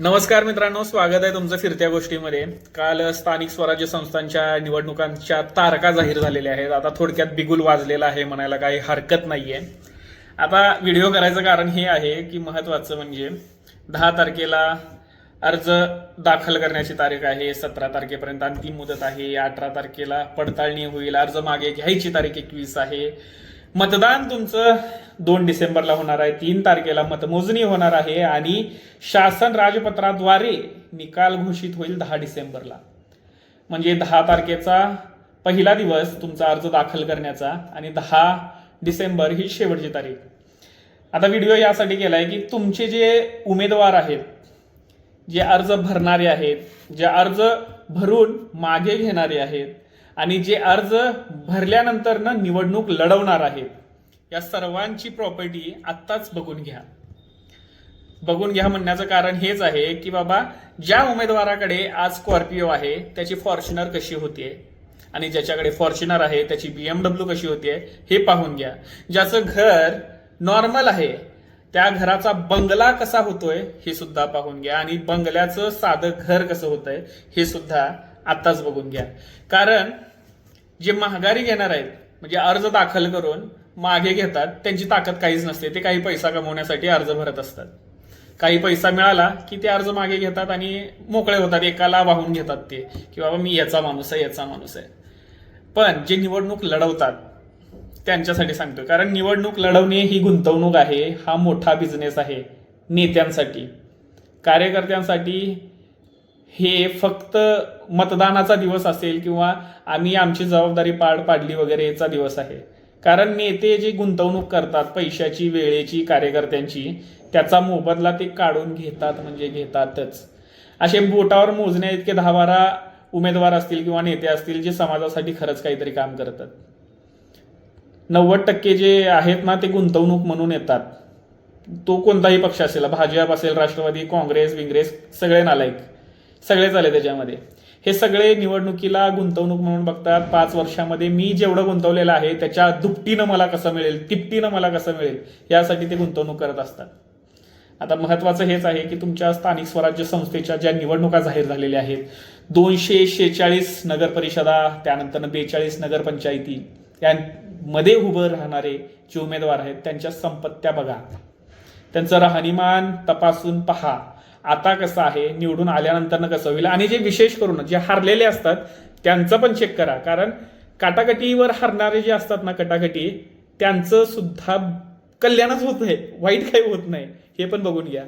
नमस्कार मित्रांनो स्वागत आहे तुमचं फिरत्या गोष्टीमध्ये. काल स्थानिक स्वराज्य संस्थांच्या निवडणुकांच्या तारखा जाहीर झालेल्या आहेत. आता थोडक्यात बिगुल वाजलेला आहे म्हणायला काही हरकत नाहीये. आता व्हिडिओ करायचं कारण हे आहे की महत्वाचं म्हणजे दहा तारखेला अर्ज दाखल करण्याची तारीख आहे सतरा तारखेपर्यंत अंतिम मुदत आहे अठरा तारखेला पडताळणी होईल अर्ज मागे घ्यायची तारीख एकवीस आहे. मतदान तुमचं दोन डिसेंबरला होणार आहे. तीन तारखेला मतमोजणी होणार आहे आणि शासन राजपत्राद्वारे निकाल घोषित होईल दहा डिसेंबरला. म्हणजे दहा तारखेचा पहिला दिवस तुमचा अर्ज दाखल करण्याचा आणि दहा डिसेंबर ही शेवटची तारीख. आता व्हिडिओ यासाठी केला आहे की तुमचे जे उमेदवार आहेत जे अर्ज भरणारे आहेत जे अर्ज भरून मागे घेणारे आहेत आणि जे अर्ज भरल्यानंतर ना निवडणूक लढवणार आहेत या सर्वांची प्रॉपर्टी आत्ताच बघून घ्या. बघून घ्या म्हणण्याचं कारण हेच आहे की बाबा ज्या उमेदवाराकडे आज स्कॉर्पिओ आहे त्याची फॉर्च्युनर कशी होतीये? आणि ज्याच्याकडे फॉर्च्युनर आहे त्याची बीएमडब्ल्यू कशी होतीये हे पाहून घ्या. ज्याचं घर नॉर्मल आहे त्या घराचा बंगला कसा होतोय हे सुद्धा पाहून घ्या. आणि बंगल्याचं साधं घर कसं होतंय हे सुद्धा आत्ताच बघून घ्या. कारण जे महागारी घेणार आहेत म्हणजे अर्ज दाखल करून मागे घेतात त्यांची ताकद काहीच नसते. ते काही पैसा कमवण्यासाठी अर्ज भरत असतात. काही पैसा मिळाला की ते अर्ज मागे घेतात आणि मोकळे होतात एकाला वाहून घेतात ते की बाबा मी याचा माणूस आहे याचा माणूस आहे. पण जे निवडणूक लढवतात त्यांच्यासाठी सांगतो कारण निवडणूक लढवणे ही गुंतवणूक आहे हा मोठा बिझनेस आहे नेत्यांसाठी कार्यकर्त्यांसाठी हे फक्त मतदानाचा दिवस असेल किंवा आम्ही आमची जबाबदारी पार पाडली वगैरे याचा दिवस आहे. कारण नेते जे गुंतवणूक करतात पैशाची वेळेची कार्यकर्त्यांची त्याचा मोबदला ते काढून घेतात म्हणजे घेतातच. असे बोटावर मोजण्या इतके दहा बारा उमेदवार असतील किंवा नेते असतील जे समाजासाठी खरंच काहीतरी काम करतात. नव्वद टक्के जे आहेत ना ते गुंतवणूक म्हणून येतात. तो कोणताही पक्ष असेल भाजप असेल राष्ट्रवादी काँग्रेस विंग्रेस सगळे नालायक. सगळेच आले त्याच्यामध्ये. हे सगळे निवडणुकीला गुंतवणूक म्हणून बघतात. पाच वर्षामध्ये मी जेवढं गुंतवलेलं आहे त्याच्या दुपटीनं मला कसं मिळेल तिपटीनं मला कसं मिळेल यासाठी ते गुंतवणूक करत असतात. आता महत्वाचं हेच आहे की तुमच्या स्थानिक स्वराज्य संस्थेच्या ज्या निवडणुका जाहीर झालेल्या आहेत दोनशे शेहेचाळीस नगरपरिषदा त्यानंतर बेचाळीस नगरपंचायती यामध्ये उभं राहणारे जे उमेदवार आहेत त्यांच्या संपत्त्या बघा. त्यांचं राहणीमान तपासून पहा. आता कसं आहे निवडून आल्यानंतर कसं होईल? आणि जे विशेष करून जे हारलेले असतात त्यांचं पण चेक करा. कारण काटाकटीवर हारणारे जे असतात ना कटाकटी त्यांचं सुद्धा कल्याणच होत नाही. वाईट काही होत नाही. हे पण बघून घ्या.